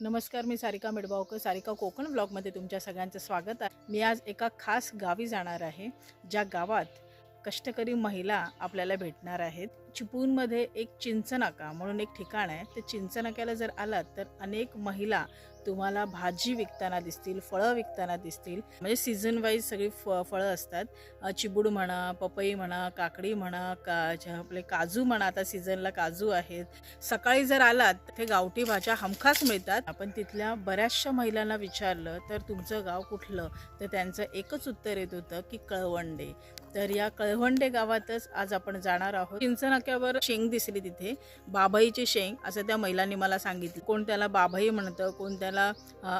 नमस्कार मी सारिका मिडबावकर सारिका कोकण ब्लॉगमध्ये तुमच्या सगळ्यांचं स्वागत आहे. मी आज एका खास गावी जाणार आहे ज्या गावात कष्टकरी महिला आपल्याला भेटणार आहेत. चिपळूणमध्ये एक चिंचनाका म्हणून एक ठिकाण आहे. ते चिंचनाक्याला जर आलात तर अनेक महिला तुम्हाला भाजी विकताना दिसतील फळं विकताना दिसतील. म्हणजे सीझन वाईज सगळी फ फळं असतात. चिबूड म्हणा पपई म्हणा काकडी म्हणा का आपले काजू म्हणा आता सीझनला काजू आहेत. सकाळी जर आलात ते गावठी भाज्या हमखास मिळतात. आपण तिथल्या बऱ्याचशा महिलांना विचारलं तर तुमचं गाव कुठलं? तर त्यांचं एकच उत्तर येत होतं की कळवंडे. तर या कळवंडे गावातच आज आपण जाणार आहोत. चिंचनाक्यावर शेंग दिसली तिथे. बाभईची शेंग असं त्या महिलांनी मला सांगितलं. कोण त्याला बाभई म्हणतं कोण त्याला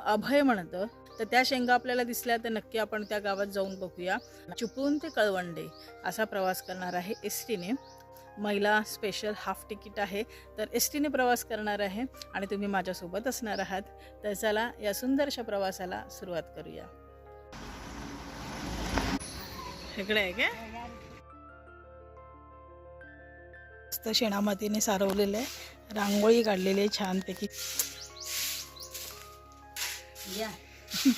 अभय म्हणतं. तर त्या शेंगा आपल्याला दिसल्या तर नक्की आपण त्या गावात जाऊन बघूया. चिपळूण ते कळवंडे असा प्रवास करणार आहे एस टीने महिला स्पेशल हाफ तिकीट आहे तर एस टीने प्रवास करणार आहे आणि तुम्ही माझ्यासोबत असणार आहात. तर चला या सुंदरशा प्रवासाला सुरुवात करूया. इकडे आहे काय? मस्त शेणामातीने सारवलेलं आहे. रांगोळी काढलेली आहे छानपैकी. या.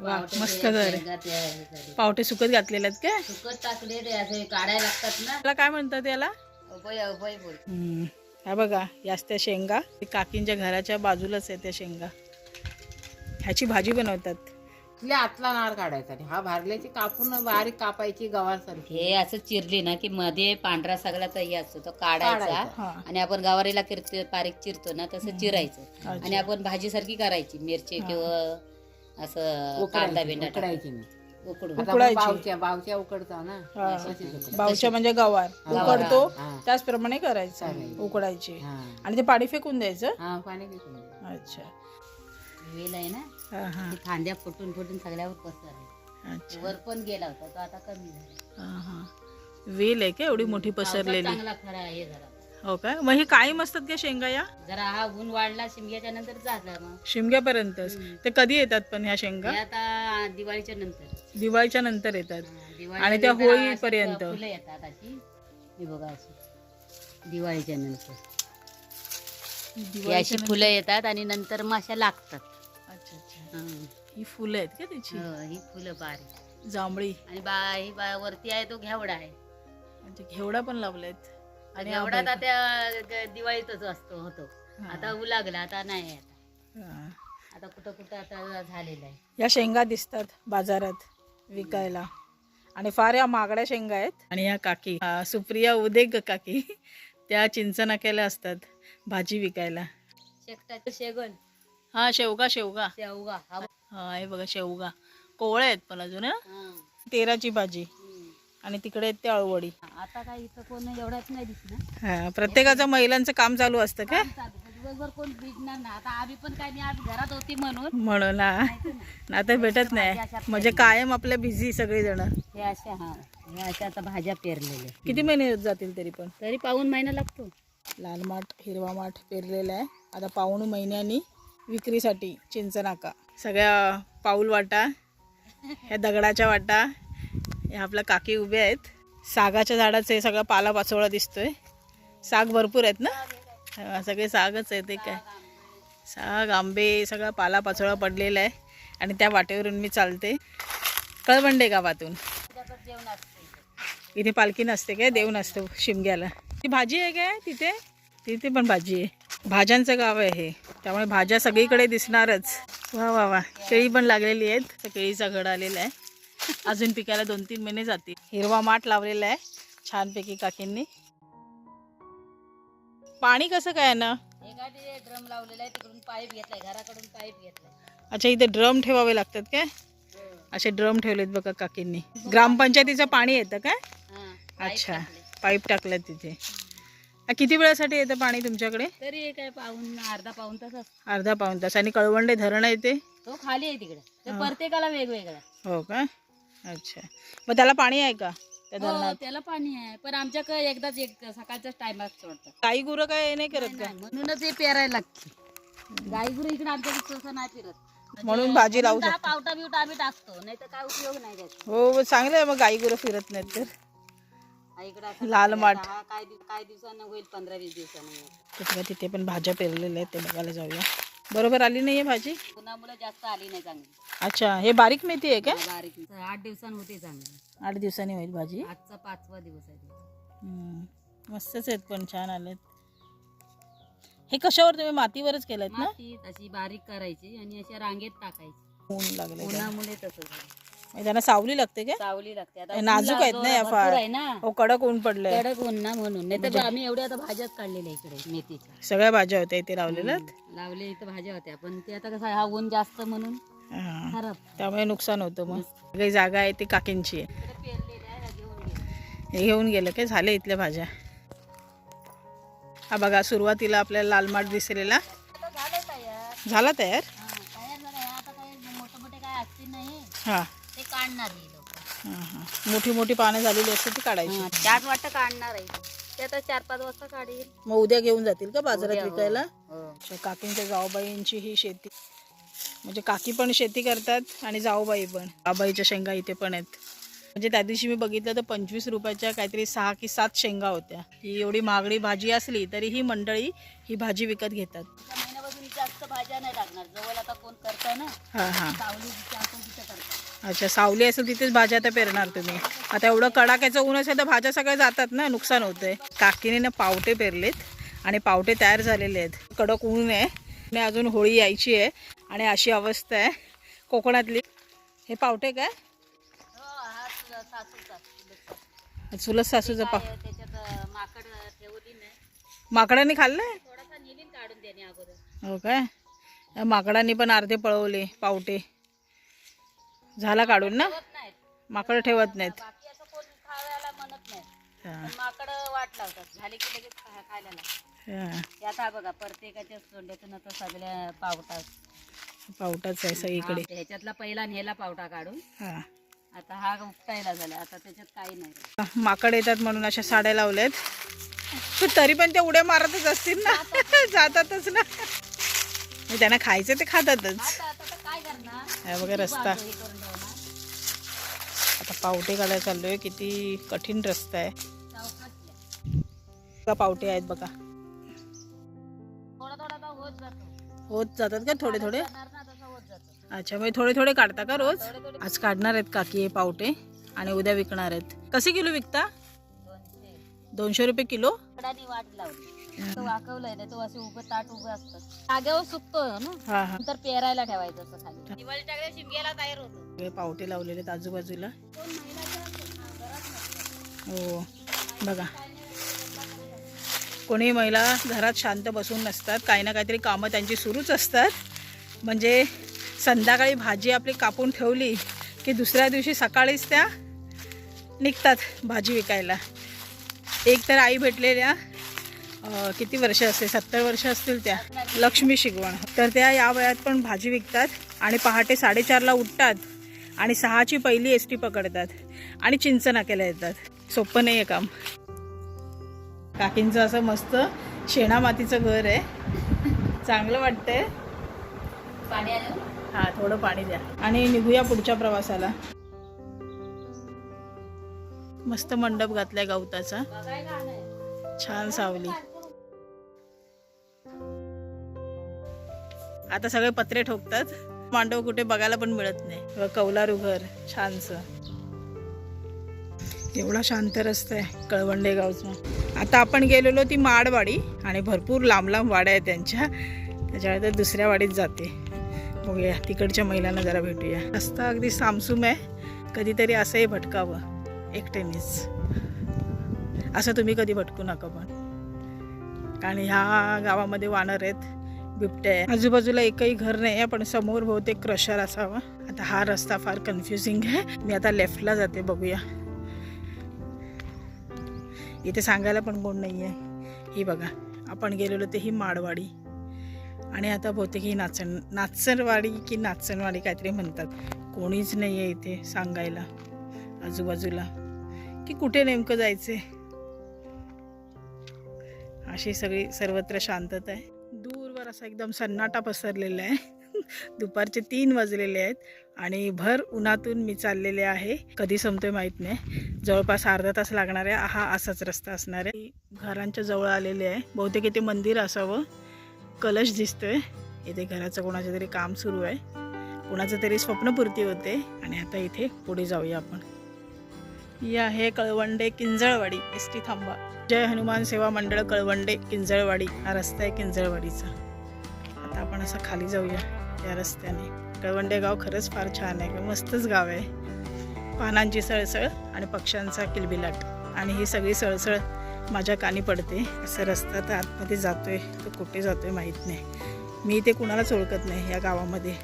वा मस्त घर पावटे सुकत घातलेले आहेत काय? सुकत टाकले काढायला लागतात ना. त्याला काय म्हणतात याला. ह्या बघा याच त्या शेंगा. काकींच्या घराच्या बाजूलाच आहे त्या शेंगा. ह्याची भाजी बनवतात. तिथल्या आतला नार काढायचा आणि हा भारल्याची कापून बारीक कापायची गवासारखी हे असं चिरली ना की मध्ये पांढरा सगळा तही असतो तो काढायचा काढायचा. आणि आपण गवारीला किरतो बारीक चिरतो ना तसं चिरायचं. आणि आपण भाजी सारखी करायची मिरची. किंवा असं कांदा उकडायची उकडायची उकडून आता उकडायची. आपण बावच्या बावच्या उकडता ना हा. तशीच उकडायची. बावच्या म्हणजे गवार गवार, उकडतो हा. त्याचप्रमाणे करायचं चालेल. उकडायची हा. आणि ते पाणी फेकून द्यायचं हा पाणी. अच्छा वेल आहे ना हा हा. ती फांद्या फुटून फुटून सगळ्यावर पसरले. अच्छा. वर पण गेला होता तो आता कमी झाला. हा हा. वेल आहे का एवढी मोठी पसरलेली? चांगला खरा हे झाला हो का? मग हे कायम असतात का शेंगा या? जरा हा ऊन वाढला शिमग्याच्या नंतर झाला मग. शिमग्यापर्यंतच हम्म. ते कधी येतात पण ह्या शेंगा? आता दिवाळीच्या नंतर. दिवाळीच्या नंतर येतात. हा, दिवाळीच्या आणि त्या नंतर अशी होळीपर्यंत. फुलं येतात अशी. हे बघा अशी. दिवाळीच्या नंतर. ही अशी फुलं येतात आणि नंतर अशा लागतात. हा. फुलं आहेत का त्याची? हो, ही फुलं बारीक जांभळी. आणि बा ही बा वरती आहे तो घेवडा आहे. म्हणजे घेवडा पण लावलेत. आणि घेवडा आंबा आता त्या ग- दिवाळीतच असतो होतो. हा. आता उलागला आता नाही आहे आता. आता कुठं कुठं आता झालेलं आहे. या शेंगा दिसतात बाजारात विकायला. आणि फार या मागड्या शेंगा आहेत. आणि या काकी अं, सुप्रिया उदेग काकी त्या चिंचनाक्याला असतात भाजी विकायला. शेकटाचं शेगण. हा शेवगा शेवगा. शेवगा हा हा हे बघा शेवगा. कोवळ्या आहेत पण अजून हं? हा. तेराची भाजी. हम्म. आणि तिकडे आहेत ते अळवडी आता काय इथं कोण एवढाच नाही दिसणार हा? प्रत्येकाचं महिलांचं काम चालू असतं का? चालू. दिवसभर कोण भेटणार ना आता आम्ही पण काय नाही आम्ही घरात होती म्हणून. म्हणून हा. आता भेटत नाही. म्हणजे कायम आपल्या बिझी सगळेजण. हे अशा हा. हे अशा आता भाज्या पेरलेल्या. किती महिने जातील तरी पण? तरी पाऊन महिना लागतो. लाल माठ हिरवा माठ पेरलेला आहे. आता पाऊण महिन्यानी विक्रीसाठी चिंचनाका. सगळ्या पाऊल वाटा ह्या दगडाच्या वाटा ह्या आपल्या काकी उभे आहेत. सागाच्या झाडाचं हे सगळं पाला पाचोळा दिसतोय. साग भरपूर आहेत ना? सगळे सागच आहेत ते काय साग आंबे सगळा पाला पाचोळा पडलेला आहे. आणि त्या वाटेवरून मी चालते. कळवंडे गावातून. इथे पालखी नसते काय? देव नसतो शिमग्याला. ती भाजी आहे काय तिथे? तिथे पण भाजी आहे. भाज्यांचं गाव आहे. हे त्यामुळे भाज्या सगळीकडे दिसणारच. वा वा वा. केळी पण लागलेली आहेत. तर केळीचा घड आलेला आहे. अजून पिकायला दोन तीन महिने जातील. हिरवा माठ लावलेला आहे. छानपैकी काकींनी. पाणी कसं काय ना ड्रम लावलेला आहे तिकडून पाईप घेतलाय घराकडून पाईप घेतलाय अच्छा इथे ड्रम ठेवावे लागतात काय? असे ड्रम ठेवलेत बघा काकींनी. ग्रामपंचायतीचं पाणी येतं काय? पाईप अच्छा टाकले. पाईप टाकल्यात तिथे. आ, किती वेळासाठी येतं पाणी तुमच्याकडे? तरी काय पाऊन अर्धा पाऊन तास असतो अर्धा पाऊण तास. आणि कळवंडे धरण आहे ते? तो खाली आहे तिकडे. ते प्रत्येकाला वेगवेगळा हो का? अच्छा. मग त्याला पाणी आहे का त्या हो धरणात? त्याला पाणी आहे. पण आमच्याकडे एकदाच एक सकाळच्याच टायमात सोडतात गाई गुरं काय हे नाही करत का? नाही, म्हणूनच हे पेरायला लागते. गाई गुरु इकडे आमच्या तसं नाही फिरत म्हणून भाजी लावू शकतो. पावटा बिवटा आम्ही टाकतो नाही तर काय उपयोग नाही त्याचा. हो चांगलं आहे मग गाई गुरं फिरत नाहीत तर. लाल माठ. काय काय दिवसानं होईल? पंधरा वीस दिवसानं. तिथे पण भाज्या पेरलेल्या आहेत ते बघायला जाऊया. बरोबर आली नाहीये भाजी? उन्हामुळे जास्त आली नाही चांगली. अच्छा हे बारीक मेथी आहे का? बारीक आठ दिवसांनी होते चांगली. आठ दिवसांनी होईल भाजी? आजचा पाचवा दिवस आहे. मस्तच आहेत पण छान आलेत. हे कशावर तुम्ही मातीवरच केलेत ना? अशी बारीक करायची आणि अशा रांगेत टाकायची. ऊन लागले. उन्हामुळे तसं झालं. म्हणजे त्यांना सावली लागते का सावली लागते. आता नाजूक आहेत ना या भरपूर फार. आहे ना. हो कडक ऊन पडलंय. कडक ऊन ना म्हणून. नाही तर आम्ही एवढ्या आता भाज्याच काढलेल्या इकडे मेथीच्या. सगळ्या भाज्या होत्या इथे लावलेल्या. लावले इथं भाज्या होत्या. पण ते आता कसं हा ऊन जास्त म्हणून हा. खराब. त्यामुळे नुकसान होतं मग. काही जागा आहे ती काकींची. आहे इकडे पेरलेल्या आहे, ह्या घेऊन गेले. हे घेऊन गेलं काय? झाले इथल्या भाज्या. हा बघा सुरुवातीला आपल्याला लाल माठ दिसलेला. आता झालंय तयार. झाला तयार? हा, तयार झालं. आता काही मोठे मोठे काय असतील नाही. हा. काढणार. मोठी मोठी पानं झालेली असते ती काढायची. त्याच वाटतं काढणार आहे. ते आता चार पाच वाजता काढील. मग उद्या घेऊन जातील का बाजारात हो. विकायला? हो. अच्छा, काकींच्या जाऊबाईंची ही शेती. म्हणजे काकी पण शेती करतात आणि जाऊबाई पण. आबाईच्या शेंगा इथे पण आहेत. म्हणजे त्या दिवशी मी बघितलं तर पंचवीस रुपयाच्या काहीतरी सहा की सात शेंगा होत्या. ही एवढी महागडी भाजी असली तरी ही मंडळी ही भाजी विकत घेतात. महिन्यापासून जास्त भाज्या नाही टाकणार. जवळ आता कोण करताय ना? हां हां. सावली जिथे आपण तिथे करतो अच्छा सावली असेल तिथेच भाज्या आता पेरणार तुम्ही. आता एवढं कडाक्याचं ऊन असेल तर भाज्या सगळ्या जातात ना नुकसान होतंय. काकीने ना पावटे पेरलेत आणि पावटे तयार झालेले आहेत. कडक ऊन आहे. आणि अजून होळी यायची आहे. आणि अशी अवस्था आहे. कोकणातली. हे पावटे काय? चुलत सासूचं पाव माकड माकडांनी खाल्लंय? हो काय? माकडांनी पण अर्धे पळवले पावटे. झाला काढून ना? माकड ठेवत नाहीत. बाकी असं कोण खायला म्हणत हा, माकड वाट लावतात. झाले की लगेच खा- खायला लागतात. हा. बघा प्रत्येकाच्या तोंडातून आता सगळ्या पावटा पावटाच आहे सगळीकडे. हा, ह्याच्यातला पहिला नेला पावटा काढून. हा. आता हा उपटायला झाला. आता त्याच्यात काही नाही. माकड येतात म्हणून अशा साड्या लावल्यात. पण तरी पण ते उड्या मारतच असतील ना? जातातच. ना? त्यांना खायचं ते खातातच. आता आता तर काय करणार? हा बघा रस्ता. हे करून आता पावटे काढायला चाललोय किती कठीण रस्ता आहे. पावटे आहेत बघा. थोडा थोडा तर होत जातो. होत जातात का थोडे थोडे? अच्छा म्हणजे थोडे थोडे काढता का रोज? आज काढणार आहेत काकी हे पावटे आणि उद्या विकणार आहेत. कसे किलो विकता? दोनशे. रुपये किलो? वाट लावली. तो वाकवलंय ना तो असे उभं ताट उभं असतं जागेवर सुकतो ना? हा हा. नंतर पेरायला ठेवायचं असं खाली. शिमग्याला तयार होतो. हे पावटे लावलेले आहेत आजूबाजूला. हो बघा. कोणी महिला घरात शांत बसून नसतात. काही ना काहीतरी कामं त्यांची सुरूच असतात. म्हणजे संध्याकाळी भाजी आपली कापून ठेवली की दुसऱ्या दिवशी सकाळीच त्या निघतात भाजी विकायला. एक तर आई भेटलेल्या किती वर्ष असते सत्तर वर्ष असतील त्या. लक्ष्मी शिगवण. तर त्या या वयात पण भाजी विकतात आणि पहाटे साडेचारला उठतात आणि सहाची पहिली एस टी पकडतात आणि चिंच नाक्याला येतात. सोपं नाही आहे काम. काकींचं असं मस्त शेणा मातीचं घर आहे. चांगलं वाटतंय. हा थोडं पाणी द्या. आणि निघूया पुढच्या प्रवासाला. मस्त मंडप घातलाय गवताचा. छान सावली. आता सगळे पत्रे ठोकतात. मांडव कुठे बघायला पण मिळत नाही. कौलारू घर छानस. एवढा शांत रस्ता आहे कळवंडे गावचा. आता आपण गेलेलो ती माडवाडी आणि भरपूर लांब लांब वाड्या आहेत त्यांच्या. त्याच्यामुळे तर दुसऱ्या वाडीत जाते. बघूया तिकडच्या महिलांना जरा भेटूया. रस्ता अगदी सामसूम आहे. कधीतरी असंही भटकावं. एकट्यानेच असं तुम्ही कधी भटकू नका पण. कारण ह्या गावामध्ये वानर आहेत. बिबट्या आहे. आजूबाजूला एकही घर नाही आहे पण समोर बहुतेक क्रशर असावा. आता हा रस्ता फार कन्फ्युजिंग आहे. मी आता लेफ्टला जाते बघूया. इथे सांगायला पण कोण नाही आहे ही बघा आपण गेलेलो ते ही माडवाडी. आणि आता बहुतेक ही नाचण नाचणवाडी की नाचणवाडी काहीतरी म्हणतात. कोणीच नाही आहे इथे सांगायला आजूबाजूला. की कुठे नेमकं जायचं अशी सगळी सर्वत्र शांतता आहे. असा एकदम सन्नाटा पसरलेला आहे. दुपारचे तीन वाजलेले आहेत आणि भर उन्हातून मी चाललेले आहे. कधी संपतोय माहीत नाही. जवळपास अर्धा तास लागणार आहे. हा असाच रस्ता असणार आहे. घरांच्या जवळ आलेले आहे. बहुतेक इथे मंदिर असावं. कलश दिसतोय. इथे घराचं कोणाचं तरी काम सुरू आहे. कोणाचं तरी स्वप्नपूर्ती होते. आणि आता इथे पुढे जाऊया आपण. ही आहे कळवंडे किंजळवाडी. एस टी थांबा जय हनुमान सेवा मंडळ कळवंडे किंजळवाडी. हा रस्ता आहे किंजळवाडीचा. आपण असं खाली जाऊया या रस्त्याने. कळवंडे गाव खरंच फार छान आहे. मस्तच गाव आहे. पानांची सळसळ आणि पक्ष्यांचा किलबिलाट. आणि ही सगळी सळसळ माझ्या कानी पडते. असं रस्ता तर आतमध्ये जातो आहे तो कुठे जातो आहे माहीत नाही. मी इथे कुणालाच ओळखत नाही या गावामध्ये.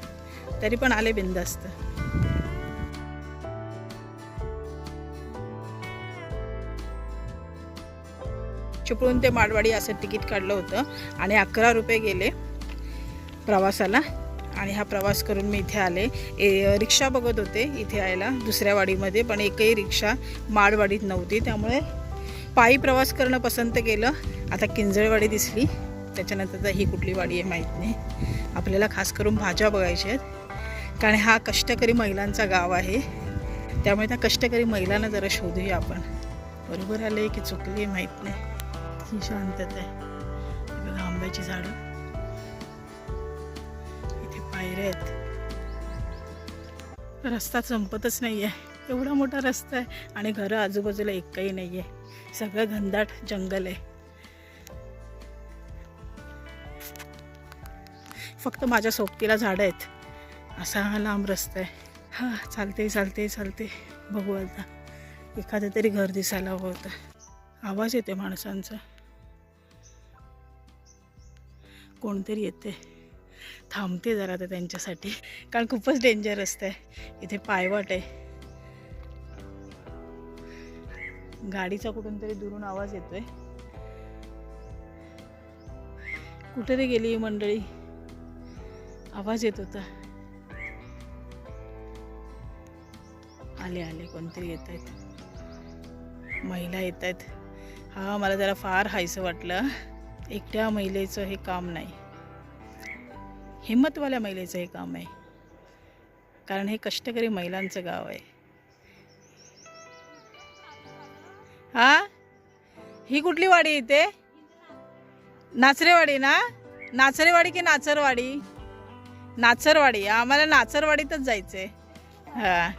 तरी पण आले बिंदास्त चिपळून ते माडवाडी असं तिकीट काढलं होतं. आणि अकरा रुपये गेले. प्रवासाला. आणि हा प्रवास करून मी इथे आले. ए रिक्षा बघत होते इथे यायला दुसऱ्या वाडीमध्ये पण एकही रिक्षा माडवाडीत नव्हती. त्यामुळे पायी प्रवास करणं पसंत केलं. आता किंजळवाडी दिसली. त्याच्यानंतर तर ही कुठली वाडी आहे माहीत नाही. आपल्याला खास करून भाज्या बघायच्या आहेत. कारण हा कष्टकरी महिलांचा गाव आहे. त्यामुळे त्या कष्टकरी महिलांना जरा शोधूया आपण. बरोबर आले की चुकली आहे माहीत नाही. ही शांतता आहे. आंब्याची झाडं. इथे आहेत. रस्ता संपतच नाही आहे एवढा मोठा रस्ता आहे आणि घरं आजूबाजूला एकही नाही आहे सगळं घनदाट जंगल आहे. फक्त माझ्या सोबतीला झाडं आहेत. असा हा लांब रस्ता आहे. हा चालते चालते चालते. बघू आता. एखादं तरी घर दिसायला हवं होतं. आवाज येते माणसांचा. कोणतरी येते थांबते जरा ते त्यांच्यासाठी. कारण खूपच डेंजर असतं इथे पायवाट आहे गाडीचा कुठून तरी दुरून आवाज येतोय. कुठे रे गेली मंडळी. आवाज येत होता. आले आले कोणतरी येत आहेत महिला येत आहेत हा मला जरा फार हायसं वाटलं. एकट्या महिलेचं हे काम नाही. हिंमतवाल्या महिलेचं हे काम आहे. कारण हे कष्टकरी महिलांचं गाव आहे. हा? ही कुठली वाडी इथे? नाचरेवाडी ना? नाचरेवाडी की नाचरवाडी? नाचरवाडी. आम्हाला नाचरवाडीतच आहे हां.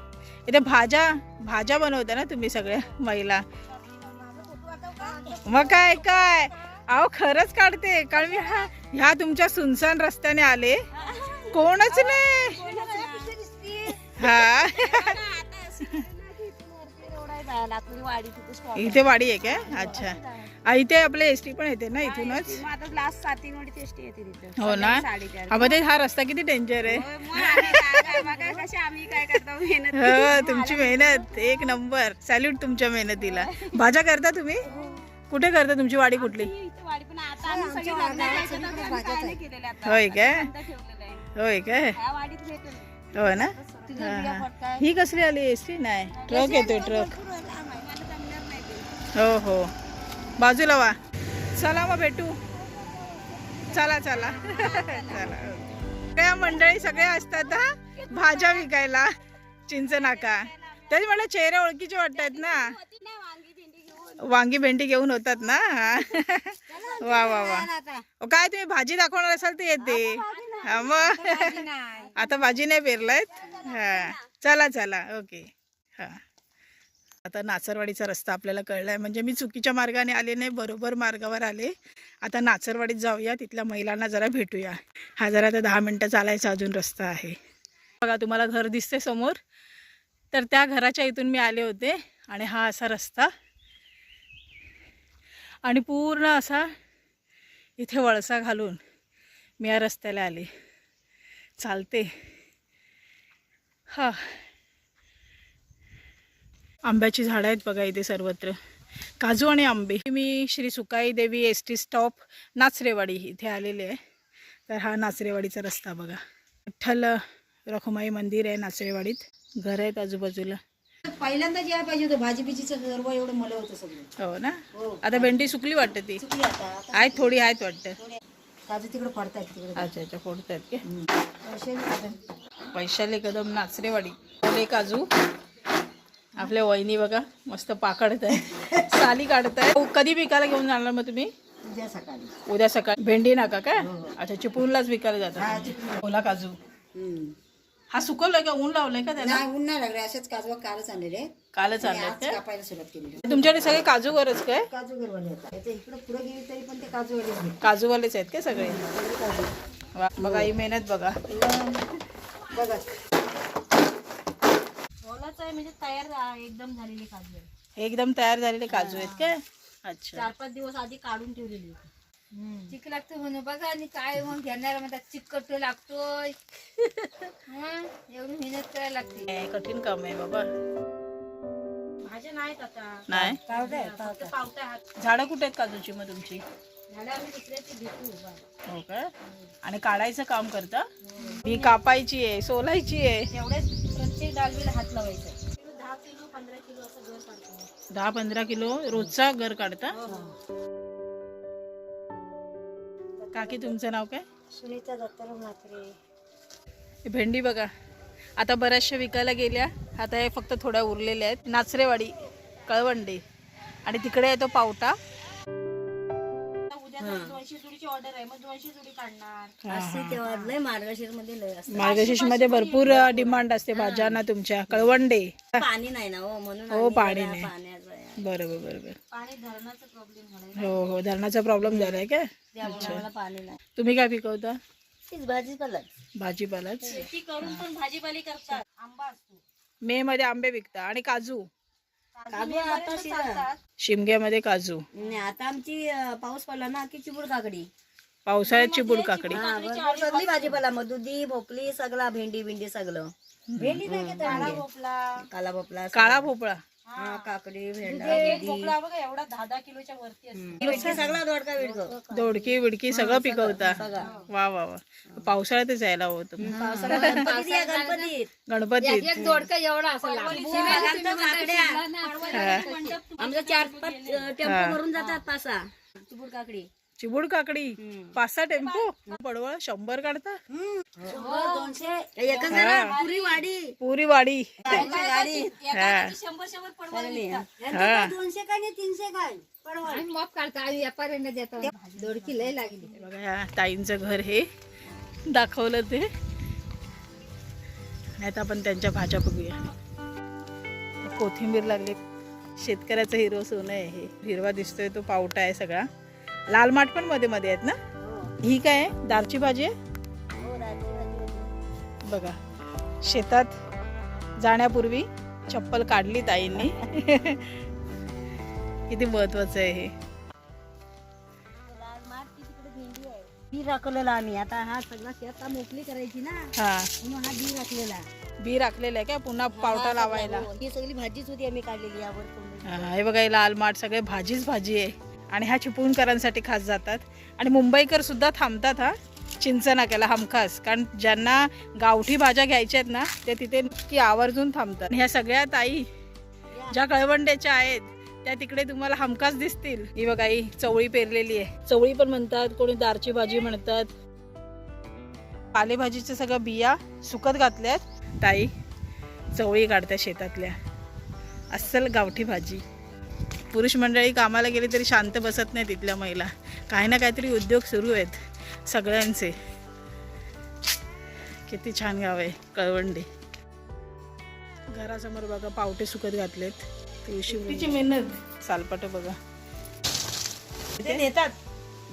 इथे भाज्या भाज्या बनवता ना तुम्ही सगळ्या महिला. मग काय काय? अहो खरंच काढते. कारण मी हा ह्या तुमच्या सुनसान रस्त्याने आले? कोणच नाही. हा. इथे वाडी आहे काय? अच्छा. इथे आपले एस टी पण येते ना इथूनच? हो ना? हा, ते हा रस्ता किती डेंजर आहे? हो तुमची मेहनत. एक नंबर. सॅल्यूट तुमच्या मेहनतीला. भाज्या करता तुम्ही? कुठे करता तुमची वाडी कुठली? होय काय होय काय ह्या हो ना? हा, कसली आली? एस टी नाही ट्रक येतो ट्रक. हो हो. बाजूला वा. चला मग भेटू. चला चला. चला. मंडळी सगळे असतात हा? भाज्या विकायला. चिंच नाका. त्याच मला चेहरे ओळखीचे वाटतात ना? वांगी भेंडी घेऊन होतात ना. वा वा वा. काय तुम्ही भाजी दाखवणार असाल तर येते. हा मग. आता भाजी नाही. पेरलायत? हा. चला. चला ओके. हा. आता नाचरवाडीचा रस्ता आपल्याला कळलाय. म्हणजे मी चुकीच्या मार्गाने आले नाही बरोबर मार्गावर आले. आता नाचरवाडीत जाऊया. तिथल्या महिलांना जरा भेटूया. हा जरा तर दहा मिनटं चालायचा अजून रस्ता आहे. बघा तुम्हाला घर दिसते समोर. तर त्या घराच्या इथून मी आले होते. आणि हा असा रस्ता. आणि पूर्ण असा इथे वळसा घालून मी या रस्त्याला आले. चालते. हा. आंब्याची झाडं आहेत बघा इथे सर्वत्र. काजू आणि आंबे. मी श्री सुकाई देवी एस टी स्टॉप नाचरेवाडी इथे आलेले आहे. तर हा नाचरेवाडीचा रस्ता बघा. विठ्ठल रखुमाई मंदिर आहे नाचरेवाडीत. घर आहेत आजूबाजूला. पहिल्यांदा यायला पाहिजे होतं भाजी बिजीचं सर्व एवढं मला होतं सगळं. हो ना? हो. आता भेंडी सुकली वाटतं ती. आता आता आहेत थोडी आहेत वाटतं. काजू तिकडे पडतायत तिकडे अच्छा अच्छा फोडतात के? वैशाली कदम नाचरेवाडी. ओले काजू. आपल्या वहिनी बघा मस्त पाकडत आहे साली काढत आहे कधी विकायला घेऊन जाणार मग तुम्ही? उद्या सकाळी. उद्या सकाळी. भेंडी नाका काय हो, हो. अच्छा चिपळूणलाच विकायला जातात. ओला काजू. हम्म. हा सुकवलाय का? ऊन लावलंय का त्याला? नाही ऊन नाही लागले. असेच काजू कालच आणलेले आहेत. कालच आणि आणलेत आज काय? कापायला सुरुवात केली तुमच्याकडे सगळे काजू गरज काय काजू गरवाले होता इकडे पुढे गेली तरी पण ते काजू वाले काजूवालेच आहेत काय सगळे? वा, बघा ही मेहनत बघा. बघा. ओलाच आहे म्हणजे तयार एकदम झालेली काजू आहे हे एकदम तयार झालेले काजू आहेत काय? अच्छा. चार पाच दिवस आधी काढून ठेवलेली होती. चिक लागतो म्हणून बघा आणि काय मग घेणारा म्हणतात चिकट लागतोय. हं, एवढी मेहनत करायला लागते. हे कठीण काम आहे बाबा. भाज्या नाहीत आता. नाही? झाडं कुठे आहेत काजूची मग तुमची? झाडं आम्ही दुसऱ्याची घेतो बा. हो काय आणि काढायचं काम करता? ही कापायची आहे सोलायची आहे. प्रत्येक डालवीला हात लावायचा. दहा किलो पंधरा किलो असं घर काढतो. दहा पंधरा किलो रोजचा घर काढता? काकी तुमचं नाव काय? सुनीता दत्ताराम म्हात्रे. हे भेंडी बघा. आता बऱ्याचशा विकायला गेल्या. आता हे फक्त थोड्या उरलेल्या आहेत. नाचरेवाडी कळवंडी. आणि तिकडे आहे तो पावटा. मार्गशीर्षमध्ये भरपूर डिमांड असते भाज्यांना तुमच्या. कळवंडे. पाणी नाही ना हो म्हणून हो पाणी नाही. बरोबर बरोबर. पाणी धरणाचा प्रॉब्लेम झालाय हो हो धरणाचा प्रॉब्लेम झालाय पाणी नाही. तुम्ही काय पिकवता? भाजीपालाच. शेती करून पण भाजीपाली करतात. आंबा असतो. मे मध्ये आंबे विकता. आणि काजू? काजू शिमग्यामध्ये काजू. नाही, आता आमची पाऊस पडला ना की चिबूड काकडी. पावसाळ्यात चिबूड काकडी. हा सगळी भाजीपाला मग दुधी भोपली सगळा भेंडी भेंडी सगळं. भेंडी आम्ही. भोपला काला भोपला काळा भोपळा. हा. काकडी भेंडा बघा एवढा दहा दहा किलोच्या वरती असतो. भेंडी सगळा दोडका विडको दोडकी विडकी सगळं पिकवता. वा वा वा. पावसाळ्यातच यायला हवं पावसाळ्यात गणपती गणपतीत. गणपतीत. एक दोडका एवढा असं बागांच्या काकड्या. आमच्या चार पाच टेम्पो भरून जातात चिबूड काकडी. चिबूड काकडी पाच सहा टेम्पो पडवळ शंभर काढता. पुरी वाडी पुरी वाडी गाडी शंभर पडवळ दोनशे काय तीनशे काय? ताईंचं घर हे. दाखवलं ते. आणि आता आपण त्यांच्या भाज्या बघूया. कोथिंबीर लागली. शेतकऱ्याचा हिरो सोनं आहे हे. हिरवा दिसतोय तो पावटा आहे सगळा. लाल माठ पण मध्ये मध्ये आहेत ना? ही. काय आहे? दालची भाजी आहे? बघा. शेतात जाण्यापूर्वी चप्पल काढली ताईंनी. किती महत्वाचं आहे हे. बी राखलेला आम्ही. आता हा सगळा शेता मोकळी करायची ना. हा. म्हणून हा बी राखलेला. बी राखलेलं आहे काय? पुन्हा पावटा लावायला. ही सगळी भाजीच होती आम्ही काढलेली यावर. हा, हे बघा हे लाल माठ सगळे भाजीच भाजी आहे. आणि ह्या चिपळूणकरांसाठी खास जातात. आणि मुंबईकरसुद्धा थांबतात हा. चिंच नाक्याला हमखास. कारण ज्यांना गावठी भाज्या घ्यायच्या आहेत ना ते तिथे की आवर्जून थांबतात. आणि ह्या सगळ्या ताई ज्या कळवंड्याच्या आहेत त्या तिकडे तुम्हाला हमखास दिसतील. ही बघा चवळी पेरलेली आहे. चवळी पण म्हणतात कोणी दारची भाजी म्हणतात. पालेभाजीच्या सगळ्या बिया सुकत घातल्यात. ताई चवळी काढत्या शेतातल्या. अस्सल गावठी भाजी. पुरुष मंडळी कामाला गेली तरी शांत बसत नाही तिथल्या महिला. काही ना काहीतरी उद्योग सुरू आहेत सगळ्यांचे. किती छान गाव आहे कळवंडी. घरासमोर बघा पावटे सुकत घातलेत. तुळशी मेहनत. सालपाट बघा. ते नेतात.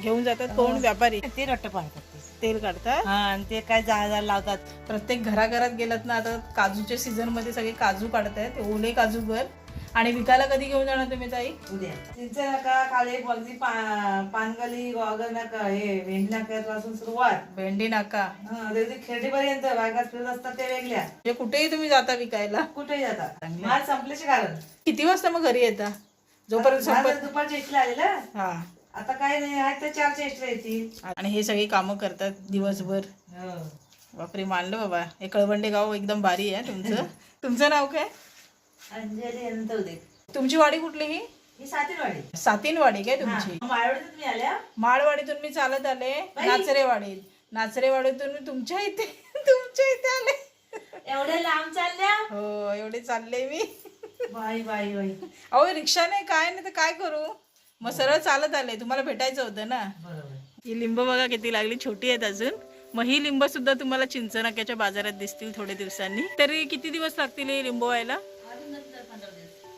घेऊन जातात कोण? व्यापारी. ते रट्ट पाडतात. तेल काढतात? आणि ते काय जहाजार लावतात. प्रत्येक घराघरात गेलात ना आता काजूच्या सीझनमध्ये सगळे काजू काढतायत ओले काजू घर आणि विकायला कधी घेऊन जाणार तुम्ही ताई? उद्या. चिंच नका काळे अगदी पा- पानगली गोगर नका हे भेंडी नाक्यापासून सुरुवात. भेंडी नाका. हा, ते ते खेडेपर्यंत बायका फिरत असतात ते वेगळ्या. म्हणजे कुठेही तुम्ही जाता विकायला. कुठे जातात माल संपल्याचे कारण. किती वाजता मग घरी येता? जोपर्यंत माझं दुपारच्या इथला आलेला. हा. आता काय नाही आहे तर चारच्या इथला येतील आणि हे सगळी कामं करतात दिवसभर. हो. बापरे मानलं बाबा. हे कळवंडे गाव एकदम भारी आहे तुमचं? तुमचं नाव काय? अंजली अनंत उदे तुमची वाडी कुठली ही ही सातीरवाडी सातीनवाडी काय तुमची? आल्या माळवाडीतून मी चालत आले नाचरेवाडीत. नाचरेवाडीतून मी तुमच्या इथे तुमच्या इथे आले. एवढ्या लांब चालल्या? हो एवढे चालले मी. बाई बाई बाई. अहो रिक्षा नाही काय नाही तर काय करू? मग सरळ चालत आले तुम्हाला भेटायचं होतं ना? ही लिंब बघा किती लागली छोटी आहेत अजून. मग ही लिंब सुद्धा तुम्हाला चिंचनाक्याच्या बाजारात दिसतील थोड्या दिवसांनी. तरी किती दिवस लागतील हे लिंब व्हायला?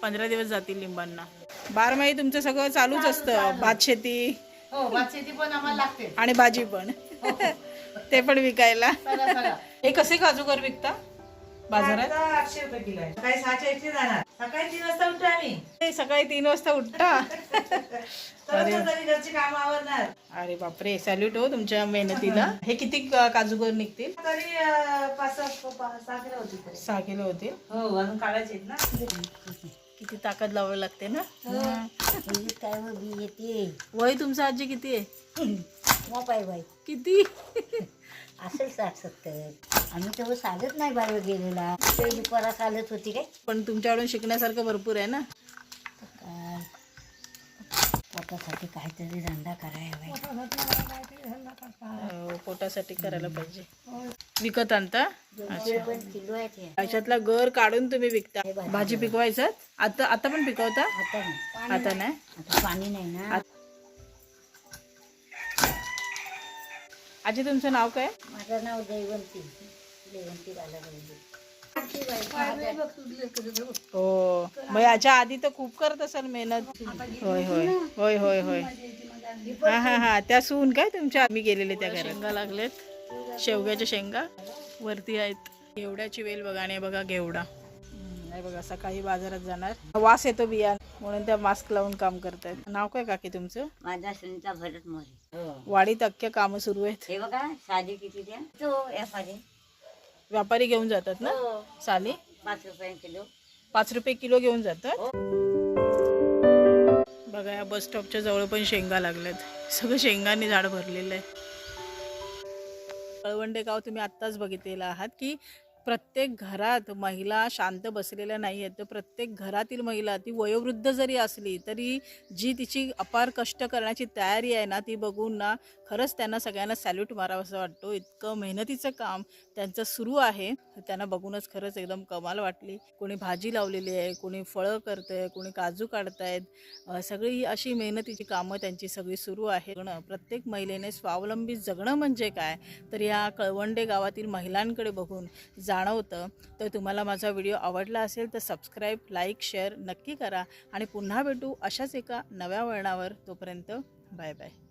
पंधरा दिवस जातील लिंबांना. बारमाही तुमचं सगळं चालूच असतं. भात शेती हो पण आम्हाला लागते. आणि भाजी पण. ते पण विकायला. हे कसे काजूगर विकता? बाजारात? आठशे रुपये किलो आहे. सकाळी सहाच्या इथे जाणार. सकाळी तीन वाजता उठतो आम्ही. हे सकाळी तीन वाजता उठता. घरची कामं अरे बापरे सॅल्यूट हो तुमच्या मेहनतीला. हे किती काजूगर निघतील? तरी पाच सहा किलो होती तरी. सहा किलो होतील. हो अजून काढायचे ना. किती ताकद लावावी लागते ना? काय बी येते. वय तुमचं आजी किती आहे? बाई. किती? असेल साठ सत्तर. आम्ही तेव्हा चालत नाही बाहेर गेलेला. पहिली परा चालत होती काय? पण तुमच्याकडून शिकण्यासारखं भरपूर आहे ना? काय? पोटासाठी काहीतरी धंदा करायला हो, पोटासाठी करायला पाहिजे. विकत आणता? किलो त्याच्यातला गर काढून तुम्ही विकता. भाजी पिकवायचं? आता आता पण पिकवता? आता नाही. आता नाही? आता पाणी नाही ना. आजी तुमचं नाव काय? माझं नाव जयवंती. जयवंती बालाबाई हो. मग याच्या आधी तर खूप करत असाल मेहनत. होय होय. होय होय होय. हा हा हा. त्या सून काय तुमच्या? आम्ही गेलेले त्या घरात. शेंगा लागलेत. शेवग्याच्या शेंगा. वरती आहेत. घेवड्याची वेल बघा आणि हे बघा घेवडा. हम्म, हे बघा सकाळी बाजारात जाणार. वास येतो बिया. म्हणून त्या मास्क लावून काम करतायत. नाव काय काकी तुमचं? माझा सुनीता भरत मोरे वाडीत अख्ख्या कामं सुरू आहेत. हे बघा साधी किती द्या? तो व्यापारी व्यापारी घेऊन जातात ना? हो. साली? पाच रुपये किलो. पाच रुपये किलो घेऊन जातात? बघा या बस स्टॉपच्या जवळ पण शेंगा लागल्यात. सगळं शेंगांनी झाड भरलेलं आहे. कळवंडे गाव तुम्ही आत्ताच बघितलेलं आहात की प्रत्येक घरात महिला शांत बसलेल्या नाही आहेत. तर प्रत्येक घरातील महिला ती वयोवृद्ध जरी असली तरी जी तिची अपार कष्ट करण्याची तयारी आहे ना ती बघून ना खरंच त्यांना सगळ्यांना सॅल्यूट मारावं असं वाटतो. इतकं मेहनतीचं काम त्यांचं सुरू आहे. त्यांना बघूनच खरंच एकदम कमाल वाटली. कोणी भाजी लावलेली आहे कोणी फळं करतंय कोणी काजू काढतायत. आहेत सगळी अशी मेहनतीची कामं त्यांची सगळी सुरू आहे प्रत्येक महिलेने स्वावलंबी जगणं म्हणजे काय? तर या कळवंडे गावातील महिलांकडे बघून जाणवतं. तर तुम्हाला माझा व्हिडिओ आवडला असेल तर सबस्क्राईब लाईक शेअर नक्की करा. आणि पुन्हा भेटू अशाच एका नव्या वळणावर. तोपर्यंत बाय बाय.